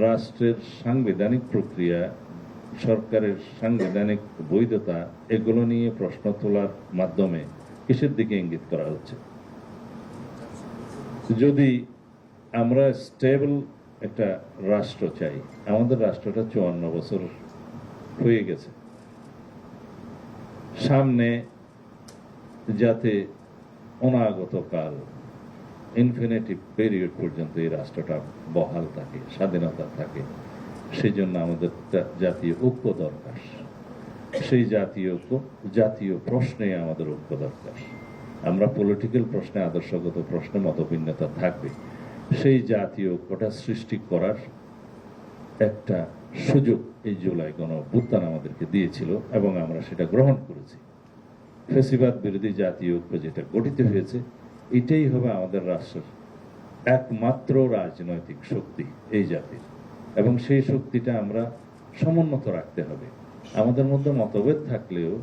রাষ্ট্রের সাংবিধানিক প্রক্রিয়া, সরকারের সাংবিধানিক বৈধতা, এগুলো নিয়ে প্রশ্ন তোলার মাধ্যমে কিসের দিকে ইঙ্গিত করা হচ্ছে? যদি আমরা স্টেবল একটা রাষ্ট্র চাই, আমাদের রাষ্ট্রটা চুয়ান্ন বছর হয়ে গেছে। সামনে যাতে অনাগত কাল ইনফিনিটিভ পিরিয়ড পর্যন্ত এই রাষ্ট্রটা বহাল থাকে, স্বাধীনতা থাকে। সেই জন্য আমাদের জাতীয় ঐক্য দরকার। সেই জাতীয় ঐক্য, জাতীয় প্রশ্নে আমাদের ঐক্য দরকার। আমরা পলিটিক্যাল প্রশ্নে, আদর্শগত প্রশ্নে মতভিন্নতা থাকবে। সেই জাতীয় ঐক্যটা সৃষ্টি করার একটা সুযোগ এই জুলাই গণ অভ্যুত্থান আমাদেরকে দিয়েছিল এবং আমরা সেটা গ্রহণ করেছি। ফেসিবাদ বিরোধী জাতীয় ঐক্য যেটা গঠিত হয়েছে এটাই হবে আমাদের রাষ্ট্রের একমাত্র রাজনৈতিক শক্তি এই জাতির। এবং সেই শক্তিটা আমরা সমুন্নত রাখতে হবে। আমাদের মধ্যে মতভেদ থাকলেও,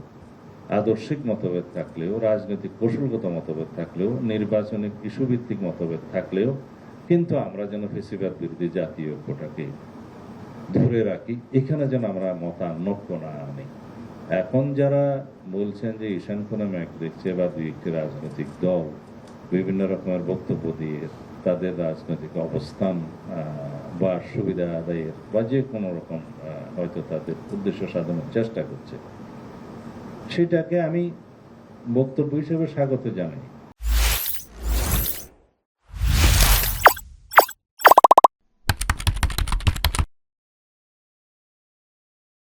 আদর্শিক মতভেদ থাকলেও, রাজনৈতিক কৌশলগত মতভেদ থাকলেও নির্বাচনিক ইস্যুভিত্তিক মতভেদ থাকলেও, কিন্তু আমরা যেন ফেসিবাদ বিরোধী জাতীয় ঐক্যটাকে ধরে রাখি, এখানে যেন আমরা মতানৈক্য না আনি। এখন যারা বলছেন যে ঈশান কোনা ম্যাক দেখছে বা দুই একটি রাজনৈতিক দল বিভিন্ন রকমের বক্তব্য দিয়ে তাদের রাজনৈতিক অবস্থান বা সুবিধা আদায়ের, বা যে কোনো রকম হয়তো তাদের উদ্দেশ্য সাধনের চেষ্টা করছে। সেটাকে আমি বক্তব্য হিসেবে স্বাগত জানাই।